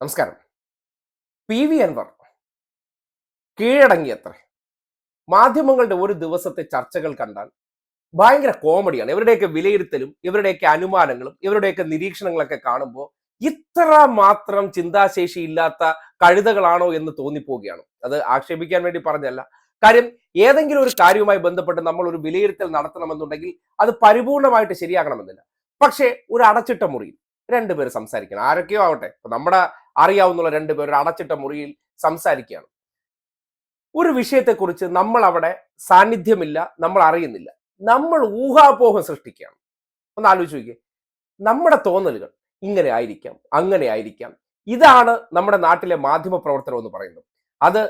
നമസ്കാരം. P V Anvar കീഴടങ്ങിയത്ര. മാധ്യമങ്ങളുടെ ഒരു ദിവസത്തെ ചർച്ചകൾ കണ്ടാൽ ഭയങ്കര കോമഡിയാണ്. ഇവരുടെയൊക്കെ വിലയിരുത്തലും ഇവരുടെയൊക്കെ അനുമാനങ്ങളും ഇവരുടെയൊക്കെ നിരീക്ഷണങ്ങളൊക്കെ കാണുമ്പോൾ ഇത്ര മാത്രം ചിന്താശേഷി ഇല്ലാത്ത കഴുതകളാണോ എന്ന് തോന്നിപ്പോവുകയാണ്. അത് ആക്ഷേപിക്കാൻ വേണ്ടി പറഞ്ഞല്ല. കാര്യം ഏതെങ്കിലും ഒരു കാര്യവുമായി ബന്ധപ്പെട്ട് നമ്മൾ ഒരു വിലയിരുത്തൽ നടത്തണമെന്നുണ്ടെങ്കിൽ അത് പരിപൂർണമായിട്ട് ശരിയാകണമെന്നില്ല. പക്ഷേ ഒരു അടച്ചിട്ട മുറിയിൽ രണ്ടുപേർ സംസാരിക്കണം. ആരൊക്കെയോ ആവട്ടെ. നമ്മുടെ അറിയാവുന്ന രണ്ടുപേർ ഒരു അടച്ചിട്ട മുറിയിൽ സംസാരിക്കുകയാണ്. ഒരു വിഷയത്തെക്കുറിച്ച് നമ്മൾ അവിടെ സാന്നിധ്യമില്ല നമ്മൾ അറിയുന്നില്ല നമ്മൾ ഊഹാപോഹം സൃഷ്ടിക്കുകയാണ്. ഒന്ന് ആലോചിച്ച് നോക്കിയേ. നമ്മുടെ തോന്നലുകൾ ഇങ്ങനെ ആയിരിക്കാം അങ്ങനെ ആയിരിക്കാം. ഇതാണ് നമ്മുടെ നാട്ടിലെ മാധ്യമ പ്രവർത്തനം എന്ന് പറയുന്നത്. അത്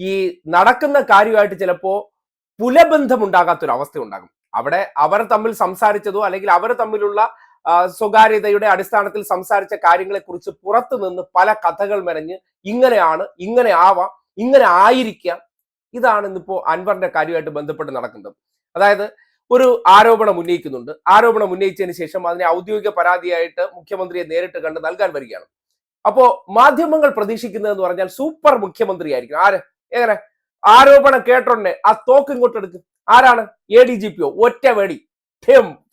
ഈ നടക്കുന്ന കാര്യമായിട്ട് ചിലപ്പോ പുലബന്ധമുണ്ടാകാത്തൊരു അവസ്ഥ ഉണ്ടാകും അവിടെ അവർ തമ്മിൽ സംസാരിച്ചതോ അല്ലെങ്കിൽ അവർ തമ്മിലുള്ള സ്വകാര്യതയുടെ അടിസ്ഥാനത്തിൽ സംസാരിച്ച കാര്യങ്ങളെ കുറിച്ച് പുറത്തു നിന്ന് പല കഥകൾ മെനഞ്ഞ് ഇങ്ങനെയാണ് ഇങ്ങനെ ആവാം ഇങ്ങനെ ആയിരിക്കാം. ഇതാണ് ഇന്നിപ്പോ അൻവറിന്റെ കാര്യമായിട്ട് ബന്ധപ്പെട്ട് നടക്കുന്നത്. അതായത് ഒരു ആരോപണം ഉന്നയിക്കുന്നുണ്ട്. ആരോപണം ഉന്നയിച്ചതിന് ശേഷം അതിനെ ഔദ്യോഗിക പരാതിയായിട്ട് മുഖ്യമന്ത്രിയെ നേരിട്ട് കണ്ട് നൽകാൻ വരികയാണ്. അപ്പോ മാധ്യമങ്ങൾ പ്രതീക്ഷിക്കുന്നതെന്ന് പറഞ്ഞാൽ സൂപ്പർ മുഖ്യമന്ത്രി ആയിരിക്കും ആര്? എങ്ങനെ? ആരോപണം കേട്ടോണ്ടേ ആ തോക്ക് ഇങ്ങോട്ട് എടുക്കും ആരാണ് എ ഡി ജി പിയോ ഒറ്റ വെടി.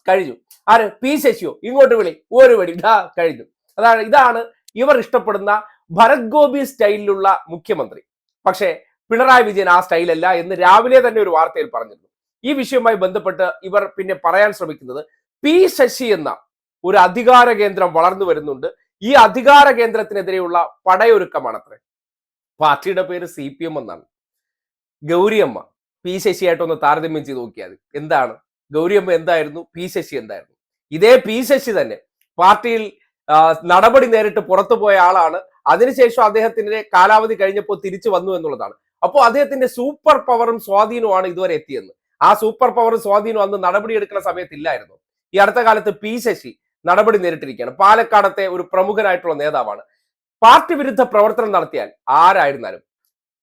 കഴിഞ്ഞു. ആര്? പി ശശിയോ? ഇങ്ങോട്ട് വിളി. ഒരു വടി. ഇതാ കഴിഞ്ഞു. അതാണ് ഇതാണ് ഇവർ ഇഷ്ടപ്പെടുന്ന ഭരത് ഗോപി സ്റ്റൈലിലുള്ള മുഖ്യമന്ത്രി. പക്ഷേ പിണറായി വിജയൻ ആ സ്റ്റൈലല്ല എന്ന് രാവിലെ തന്നെ ഒരു വാർത്തയിൽ പറഞ്ഞിരുന്നു. ഈ വിഷയവുമായി ബന്ധപ്പെട്ട് ഇവർ പിന്നെ പറയാൻ ശ്രമിക്കുന്നത് പി ശശി എന്ന ഒരു അധികാര കേന്ദ്രം വളർന്നു വരുന്നുണ്ട്. ഈ അധികാര കേന്ദ്രത്തിനെതിരെയുള്ള പടയൊരുക്കമാണത്രേ. പാർട്ടിയുടെ പേര് സി പി എം എന്നാണ്. ഗൗരിയമ്മ പി ശശിയായിട്ടൊന്ന് താരതമ്യം ചെയ്ത് നോക്കിയാൽ എന്താണ്? ഗൗരിയമ്മ എന്തായിരുന്നു? പി ശശി എന്തായിരുന്നു? ഇതേ പി ശശി തന്നെ പാർട്ടിയിൽ നടപടി നേരിട്ട് പുറത്തു പോയ ആളാണ്. അതിനുശേഷം അദ്ദേഹത്തിന്റെ കാലാവധി കഴിഞ്ഞപ്പോൾ തിരിച്ചു വന്നു എന്നുള്ളതാണ്. അപ്പോൾ അദ്ദേഹത്തിന്റെ സൂപ്പർ പവറും സ്വാധീനവുമാണ് ഇതുവരെ എത്തിയെന്ന്. ആ സൂപ്പർ പവറും സ്വാധീനവും അന്ന് നടപടി എടുക്കുന്ന സമയത്ത് ഇല്ലായിരുന്നു ഈ അടുത്ത കാലത്ത് പി ശശി നടപടി നേരിട്ടിരിക്കുകയാണ്. പാലക്കാടത്തെ ഒരു പ്രമുഖനായിട്ടുള്ള നേതാവാണ്. പാർട്ടി വിരുദ്ധ പ്രവർത്തനം നടത്തിയാൽ ആരായിരുന്നാലും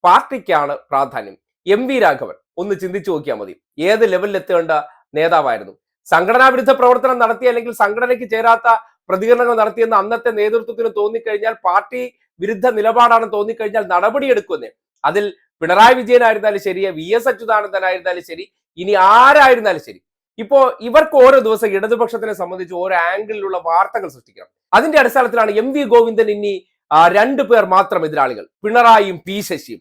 പാർട്ടിക്കാണ് പ്രാധാന്യം. എം വി രാഘവൻ ഒന്ന് ചിന്തിച്ചു നോക്കിയാൽ മതി. ഏത് ലെവലിൽ എത്തേണ്ട നേതാവായിരുന്നു. സംഘടനാ വിരുദ്ധ പ്രവർത്തനം നടത്തി അല്ലെങ്കിൽ സംഘടനയ്ക്ക് ചേരാത്ത പ്രതികരണങ്ങൾ നടത്തിയെന്ന് അന്നത്തെ നേതൃത്വത്തിന് തോന്നിക്കഴിഞ്ഞാൽ പാർട്ടി വിരുദ്ധ നിലപാടാണ് തോന്നിക്കഴിഞ്ഞാൽ നടപടിയെടുക്കുന്നേ അതിൽ പിണറായി വിജയനായിരുന്നാലും ശരി വി എസ് അച്യുതാനന്ദനായിരുന്നാലും ശരി ഇനി ആരായിരുന്നാലും ശരി. ഇപ്പോ ഇവർക്ക് ഓരോ ദിവസം ഇടതുപക്ഷത്തിനെ സംബന്ധിച്ച് ഓരോ ആംഗിളിലുള്ള വാർത്തകൾ സൃഷ്ടിക്കണം അതിന്റെ അടിസ്ഥാനത്തിലാണ് എം വി ഗോവിന്ദൻ ഇനി രണ്ടു പേർ മാത്രം എതിരാളികൾ പിണറായിയും പി ശശിയും.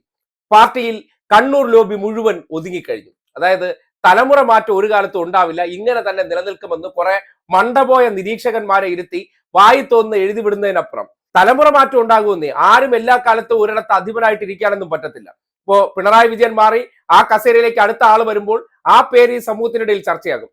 പാർട്ടിയിൽ കണ്ണൂർ ലോബി മുഴുവൻ ഒതുങ്ങിക്കഴിഞ്ഞു. അതായത് തലമുറ മാറ്റം ഒരു കാലത്തും ഉണ്ടാവില്ല. ഇങ്ങനെ തന്നെ നിലനിൽക്കുമെന്ന് കുറെ മണ്ടപോയ നിരീക്ഷകന്മാരെ ഇരുത്തി വായി തോന്നുന്ന എഴുതി വിടുന്നതിനപ്പുറം. തലമുറ മാറ്റം ഉണ്ടാകുമെന്നേ ആരും എല്ലാ കാലത്തും ഒരിടത്ത് അധിപനായിട്ട് ഇരിക്കാനൊന്നും പറ്റത്തില്ല. ഇപ്പോ പിണറായി വിജയൻ മാറി ആ കസേരയിലേക്ക് അടുത്ത ആൾ വരുമ്പോൾ ആ പേര് ഈ സമൂഹത്തിനിടയിൽ ചർച്ചയാകും.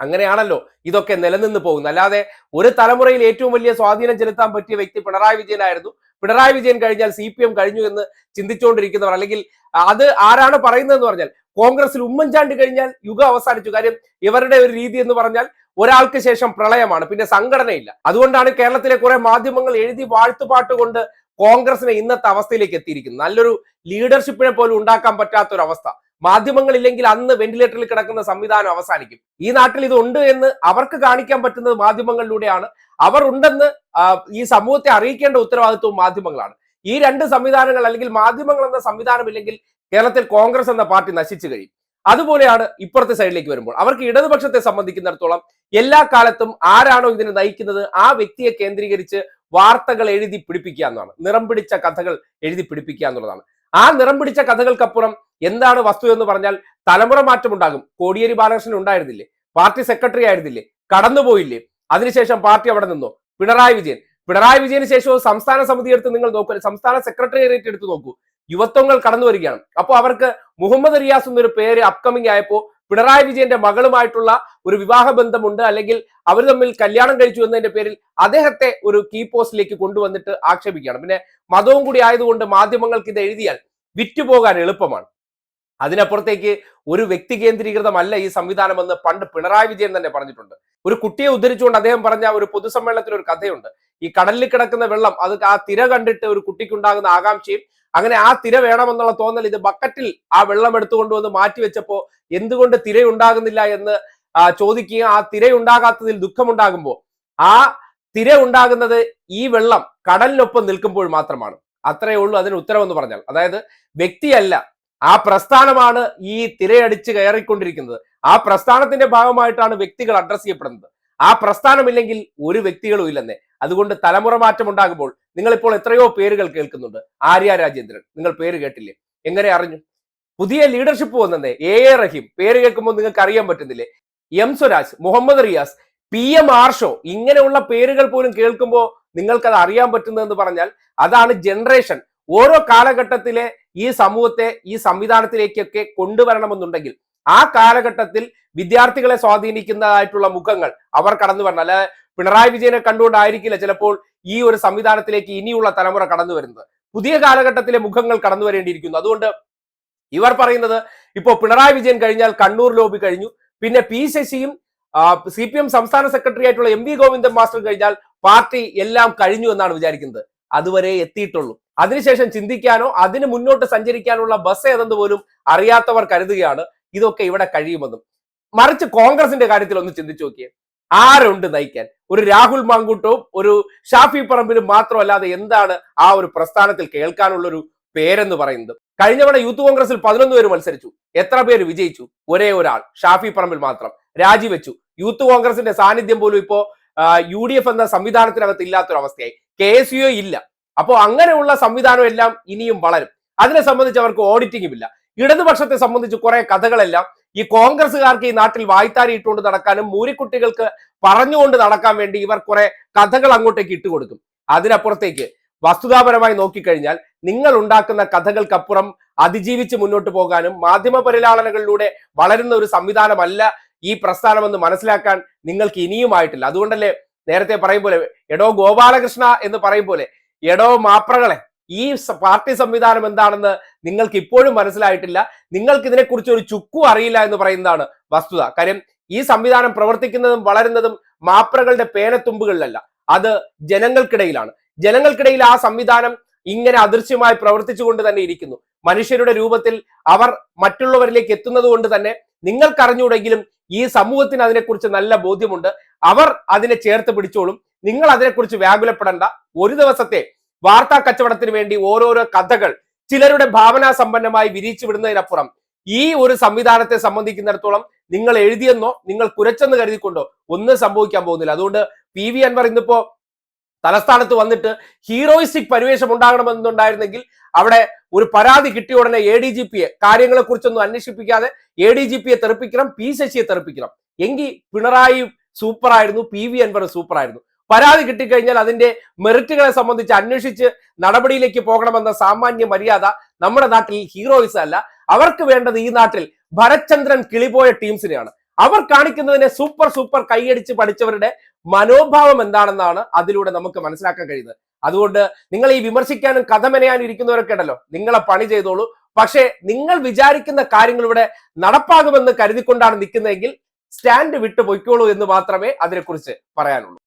അങ്ങനെയാണല്ലോ ഇതൊക്കെ നിലനിന്ന് പോകുന്നത്. അല്ലാതെ ഒരു തലമുറയിൽ ഏറ്റവും വലിയ സ്വാധീനം ചെലുത്താൻ പറ്റിയ വ്യക്തി പിണറായി വിജയനായിരുന്നു പിണറായി വിജയൻ കഴിഞ്ഞാൽ സി പി എം കഴിഞ്ഞു എന്ന് ചിന്തിച്ചുകൊണ്ടിരിക്കുന്നവർ അല്ലെങ്കിൽ അത് ആരാണ് പറയുന്നതെന്ന് പറഞ്ഞാൽ കോൺഗ്രസിൽ ഉമ്മൻചാണ്ടി കഴിഞ്ഞാൽ യുഗം അവസാനിച്ചു. കാര്യം ഇവരുടെ ഒരു രീതി എന്ന് പറഞ്ഞാൽ ഒരാൾക്ക് ശേഷം പ്രളയമാണ്. പിന്നെ സംഘടനയില്ല. അതുകൊണ്ടാണ് കേരളത്തിലെ കുറെ മാധ്യമങ്ങൾ എഴുതി വാഴ്ത്തുപാട്ട് കൊണ്ട് കോൺഗ്രസിനെ ഇന്നത്തെ അവസ്ഥയിലേക്ക് എത്തിയിരിക്കുന്നത്. നല്ലൊരു ലീഡർഷിപ്പിനെ പോലും ഉണ്ടാക്കാൻ പറ്റാത്ത ഒരു അവസ്ഥ മാധ്യമങ്ങളില്ലെങ്കിൽ അന്ന് വെന്റിലേറ്ററിൽ കിടക്കുന്ന സംവിധാനം അവസാനിക്കും. ഈ നാട്ടിൽ ഇത് ഉണ്ട് എന്ന് അവർക്ക് കാണിക്കാൻ പറ്റുന്നത് മാധ്യമങ്ങളിലൂടെയാണ്. അവർ ഉണ്ടെന്ന് ഈ സമൂഹത്തെ അറിയിക്കേണ്ട ഉത്തരവാദിത്വവും മാധ്യമങ്ങളാണ്. ഈ രണ്ട് സംവിധാനങ്ങൾ അല്ലെങ്കിൽ മാധ്യമങ്ങൾ എന്ന സംവിധാനമില്ലെങ്കിൽ കേരളത്തിൽ കോൺഗ്രസ് എന്ന പാർട്ടി നശിച്ചു കഴിയും. അതുപോലെയാണ് ഇപ്പുറത്തെ സൈഡിലേക്ക് വരുമ്പോൾ. അവർക്ക് ഇടതുപക്ഷത്തെ സംബന്ധിക്കുന്നിടത്തോളം എല്ലാ കാലത്തും ആരാണോ ഇതിനെ നയിക്കുന്നത്? ആ വ്യക്തിയെ കേന്ദ്രീകരിച്ച് വാർത്തകൾ എഴുതി പിടിപ്പിക്കുക എന്നതാണ്. നിറം പിടിച്ച കഥകൾ എഴുതി പിടിപ്പിക്കുക എന്നുള്ളതാണ്. ആ നിറം പിടിച്ച കഥകൾക്കപ്പുറം എന്താണ് വസ്തു എന്ന് പറഞ്ഞാൽ തലമുറ മാറ്റം ഉണ്ടാകും. കോടിയേരി ബാലകൃഷ്ണൻ ഉണ്ടായിരുന്നില്ലേ? പാർട്ടി സെക്രട്ടറി ആയിരുന്നില്ലേ? കടന്നുപോയില്ലേ? അതിനുശേഷം പാർട്ടി അവിടെ നിന്നോ? പിണറായി വിജയൻ. പിണറായി വിജയന് ശേഷവും സംസ്ഥാന സമിതി എടുത്ത് നിങ്ങൾ നോക്കൂ. സംസ്ഥാന സെക്രട്ടേറിയറ്റ് എടുത്ത് നോക്കൂ. യുവത്വങ്ങൾ കടന്നു വരികയാണ്. അപ്പോൾ അവർക്ക് മുഹമ്മദ് റിയാസ് എന്നൊരു പേര് അപ്കമിങ് ആയപ്പോൾ പിണറായി വിജയന്റെ മകളുമായിട്ടുള്ള ഒരു വിവാഹ ബന്ധമുണ്ട് അല്ലെങ്കിൽ അവർ തമ്മിൽ കല്യാണം കഴിച്ചു എന്നതിന്റെ പേരിൽ അദ്ദേഹത്തെ ഒരു കീ പോസ്റ്റിലേക്ക് കൊണ്ടുവന്നിട്ട് ആക്ഷേപിക്കുകയാണ്. പിന്നെ മതവും കൂടി ആയതുകൊണ്ട് മാധ്യമങ്ങൾക്ക് ഇത് എഴുതിയാൽ വിറ്റുപോകാൻ എളുപ്പമാണ്. അതിനപ്പുറത്തേക്ക് ഒരു വ്യക്തി കേന്ദ്രീകൃതമല്ല ഈ സംവിധാനമെന്ന് പണ്ട് പിണറായി വിജയൻ തന്നെ പറഞ്ഞിട്ടുണ്ട്. ഒരു കുട്ടിയെ ഉദ്ധരിച്ചുകൊണ്ട് അദ്ദേഹം പറഞ്ഞ ഒരു പൊതുസമ്മേളനത്തിൽ ഒരു കഥയുണ്ട്. ഈ കടലിൽ കിടക്കുന്ന വെള്ളം അത് ആ തിര കണ്ടിട്ട് ഒരു കുട്ടിക്കുണ്ടാകുന്ന ആകാംക്ഷയും അങ്ങനെ ആ തിര വേണമെന്നുള്ള തോന്നൽ ഇത് ബക്കറ്റിൽ ആ വെള്ളം എടുത്തുകൊണ്ടുവന്ന് മാറ്റി മാറ്റിവെച്ചപ്പോ എന്തുകൊണ്ട് തിരയുണ്ടാകുന്നില്ല എന്ന് ആ, ചോദിക്കുകയും ആ തിരയുണ്ടാകാത്തതിൽ ദുഃഖമുണ്ടാകുമ്പോൾ ആ തിര ഉണ്ടാകുന്നത് ഈ വെള്ളം കടലിനൊപ്പം നിൽക്കുമ്പോൾ മാത്രമാണ്. അത്രയേ ഉള്ളൂ അതിന് ഉത്തരവെന്ന് പറഞ്ഞാൽ. അതായത് വ്യക്തിയല്ല ആ പ്രസ്ഥാനമാണ് ഈ തിരയടിച്ച് കയറിക്കൊണ്ടിരിക്കുന്നത്. ആ പ്രസ്ഥാനത്തിന്റെ ഭാഗമായിട്ടാണ് വ്യക്തികൾ അഡ്രസ് ചെയ്യപ്പെടുന്നത്. ആ പ്രസ്ഥാനമില്ലെങ്കിൽ ഒരു വ്യക്തികളും ഇല്ലെന്നേ. അതുകൊണ്ട് തലമുറ മാറ്റം ഉണ്ടാകുമ്പോൾ നിങ്ങളിപ്പോൾ എത്രയോ പേരുകൾ കേൾക്കുന്നുണ്ട്. ആര്യ രാജേന്ദ്രൻ. നിങ്ങൾ പേര് കേട്ടില്ലേ? എങ്ങനെ അറിഞ്ഞു? പുതിയ ലീഡർഷിപ്പ് വന്നതേ എ എ റഹീം. പേര് കേൾക്കുമ്പോൾ നിങ്ങൾക്ക് അറിയാൻ പറ്റുന്നില്ലേ? M Swaraj Muhammad Riyas P M Arsho ഇങ്ങനെയുള്ള പേരുകൾ പോലും കേൾക്കുമ്പോൾ നിങ്ങൾക്കത് അറിയാൻ പറ്റുന്നതെന്ന് പറഞ്ഞാൽ അതാണ് ജനറേഷൻ ഓരോ കാലഘട്ടത്തിലെ ഈ സമൂഹത്തെ ഈ സംവിധാനത്തിലേക്കൊക്കെ കൊണ്ടുവരണമെന്നുണ്ടെങ്കിൽ ആ കാലഘട്ടത്തിൽ വിദ്യാർത്ഥികളെ സ്വാധീനിക്കുന്നതായിട്ടുള്ള മുഖങ്ങൾ അവർ കടന്നു വരണം. അല്ല പിണറായി വിജയനെ കണ്ടുകൊണ്ടായിരിക്കില്ല ചിലപ്പോൾ ഈ ഒരു സംവിധാനത്തിലേക്ക് ഇനിയുള്ള തലമുറ കടന്നു വരുന്നത്. പുതിയ കാലഘട്ടത്തിലെ മുഖങ്ങൾ കടന്നു വരേണ്ടിയിരിക്കുന്നു. അതുകൊണ്ട് ഇവർ പറയുന്നത് ഇപ്പോൾ പിണറായി വിജയൻ കഴിഞ്ഞാൽ കണ്ണൂർ ലോബി കഴിഞ്ഞു. പിന്നെ പി ശശിയും സി പി എം സംസ്ഥാന സെക്രട്ടറി ആയിട്ടുള്ള എം വി ഗോവിന്ദൻ മാസ്റ്റർ കഴിഞ്ഞാൽ പാർട്ടി എല്ലാം കഴിഞ്ഞു എന്നാണ് വിചാരിക്കുന്നത്. അതുവരെ എത്തിയിട്ടുള്ളൂ. അതിനുശേഷം ചിന്തിക്കാനോ അതിന് മുന്നോട്ട് സഞ്ചരിക്കാനുള്ള ബസ് ഏതെന്ന് പോലും അറിയാത്തവർ കരുതുകയാണ്. ഇതൊക്കെ ഇവിടെ കഴിയുമെന്നും. മറിച്ച് കോൺഗ്രസിന്റെ കാര്യത്തിൽ ഒന്ന് ചിന്തിച്ചു നോക്കിയേ. ആരുണ്ട് നയിക്കാൻ? ഒരു രാഹുൽ മാങ്കൂട്ടവും ഒരു ഷാഫി പറമ്പിലും മാത്രമല്ലാതെ എന്താണ് ആ ഒരു പ്രസ്ഥാനത്തിൽ കേൾക്കാനുള്ള ഒരു പേരെന്ന് പറയുന്നത്? കഴിഞ്ഞ തവണ യൂത്ത് കോൺഗ്രസിൽ പതിനൊന്ന് പേര് മത്സരിച്ചു. എത്ര പേര് വിജയിച്ചു? ഒരേ ഒരാൾ ഷാഫി പറമ്പിൽ മാത്രം. രാജിവെച്ചു. യൂത്ത് കോൺഗ്രസിന്റെ സാന്നിധ്യം പോലും ഇപ്പോ യു ഡി എഫ് എന്ന സംവിധാനത്തിനകത്ത് ഇല്ലാത്തൊരവസ്ഥയായി. കെ എസ് യു ഇല്ല. അപ്പോൾ അങ്ങനെയുള്ള സംവിധാനം എല്ലാം ഇനിയും വളരും. അതിനെ സംബന്ധിച്ച് അവർക്ക് ഓഡിറ്റിംഗും ഇല്ല. ഇടതുപക്ഷത്തെ സംബന്ധിച്ച് കുറെ കഥകളെല്ലാം ഈ കോൺഗ്രസ്സുകാർക്ക് ഈ നാട്ടിൽ വായ്ത്താരി ഇട്ടുകൊണ്ട് നടക്കാനും മൂരിക്കുട്ടികൾക്ക് പറഞ്ഞുകൊണ്ട് നടക്കാൻ വേണ്ടി ഇവർ കുറെ കഥകൾ അങ്ങോട്ടേക്ക് ഇട്ടുകൊടുക്കും അതിനപ്പുറത്തേക്ക് വസ്തുതാപരമായി നോക്കിക്കഴിഞ്ഞാൽ നിങ്ങൾ ഉണ്ടാക്കുന്ന കഥകൾക്കപ്പുറം അതിജീവിച്ച് മുന്നോട്ട് പോകാനും മാധ്യമ പരിലാളനകളിലൂടെ വളരുന്ന ഒരു സംവിധാനമല്ല ഈ പ്രസ്ഥാനമെന്ന് മനസ്സിലാക്കാൻ നിങ്ങൾക്ക് ഇനിയുമായിട്ടില്ല. അതുകൊണ്ടല്ലേ നേരത്തെ പറയും പോലെ എടോ ഗോപാലകൃഷ്ണ എന്ന് പറയും പോലെ എടോ മാപ്രകളെ ഈ പാർട്ടി സംവിധാനം എന്താണെന്ന് നിങ്ങൾക്ക് ഇപ്പോഴും മനസ്സിലായിട്ടില്ല. നിങ്ങൾക്ക് ഇതിനെക്കുറിച്ച് ഒരു ചുക്കും അറിയില്ല എന്ന് പറയുന്നതാണ് വസ്തുത. കാര്യം ഈ സംവിധാനം പ്രവർത്തിക്കുന്നതും വളരുന്നതും മാപ്രകളുടെ പേനത്തുമ്പുകളിലല്ല. അത് ജനങ്ങൾക്കിടയിലാണ്. ജനങ്ങൾക്കിടയിൽ ആ സംവിധാനം ഇങ്ങനെ അദൃശ്യമായി പ്രവർത്തിച്ചുകൊണ്ട് തന്നെ ഇരിക്കുന്നു. മനുഷ്യരുടെ രൂപത്തിൽ അവർ മറ്റുള്ളവരിലേക്ക് എത്തുന്നത് കൊണ്ട് തന്നെ നിങ്ങൾക്കറിഞ്ഞൂടെങ്കിലും ഈ സമൂഹത്തിന് അതിനെക്കുറിച്ച് നല്ല ബോധ്യമുണ്ട്. അവർ അതിനെ ചേർത്ത് പിടിച്ചോളും. നിങ്ങൾ അതിനെക്കുറിച്ച് വ്യാകുലപ്പെടേണ്ട. ഒരു ദിവസത്തെ വാർത്താ കച്ചവടത്തിന് വേണ്ടി ഓരോരോ കഥകൾ ചിലരുടെ ഭാവനാ സമ്പന്നമായി വിരിച്ചു വിടുന്നതിനപ്പുറം ഈ ഒരു സംവിധാനത്തെ സംബന്ധിക്കുന്നിടത്തോളം നിങ്ങൾ എഴുതിയെന്നോ നിങ്ങൾ കുരച്ചെന്ന് കരുതിക്കൊണ്ടോ ഒന്നും സംഭവിക്കാൻ പോകുന്നില്ല. അതുകൊണ്ട് പി വി അൻവർ ഇന്നിപ്പോ തലസ്ഥാനത്ത് വന്നിട്ട് ഹീറോയിസ്റ്റിക് പരിവേഷം ഉണ്ടാകണമെന്നുണ്ടായിരുന്നെങ്കിൽ അവിടെ ഒരു പരാതി കിട്ടിയ ഉടനെ എ ഡി ജി പിയെ കാര്യങ്ങളെ കുറിച്ചൊന്നും അന്വേഷിപ്പിക്കാതെ എ ഡി ജി പിയെ തെറിപ്പിക്കണം പി ശശിയെ തെറിപ്പിക്കണം. എങ്കിൽ പിണറായി സൂപ്പറായിരുന്നു പി വി അൻവർ സൂപ്പർ ആയിരുന്നു പരാതി കിട്ടിക്കഴിഞ്ഞാൽ അതിന്റെ മെറിറ്റുകളെ സംബന്ധിച്ച് അന്വേഷിച്ച് നടപടിയിലേക്ക് പോകണമെന്ന സാമാന്യ മര്യാദ നമ്മുടെ നാട്ടിൽ ഹീറോയിസ് അല്ല. അവർക്ക് വേണ്ടത് ഈ നാട്ടിൽ ഭരചന്ദ്രൻ കിളിപോയ ടീംസിനെയാണ്. അവർ കാണിക്കുന്നതിനെ സൂപ്പർ സൂപ്പർ കൈയടിച്ച് പഠിച്ചവരുടെ മനോഭാവം എന്താണെന്നാണ് അതിലൂടെ നമുക്ക് മനസ്സിലാക്കാൻ കഴിയുന്നത്. അതുകൊണ്ട് നിങ്ങൾ ഈ വിമർശിക്കാനും കഥ മെനയാനും ഇരിക്കുന്നവരൊക്കെ ഉണ്ടല്ലോ നിങ്ങളെ പണി ചെയ്തോളൂ. പക്ഷേ നിങ്ങൾ വിചാരിക്കുന്ന കാര്യങ്ങൾ ഇവിടെ നടപ്പാകുമെന്ന് കരുതിക്കൊണ്ടാണ് നിൽക്കുന്നതെങ്കിൽ സ്റ്റാൻഡ് വിട്ടു പൊയ്ക്കോളൂ എന്ന് മാത്രമേ അതിനെക്കുറിച്ച് പറയാനുള്ളൂ.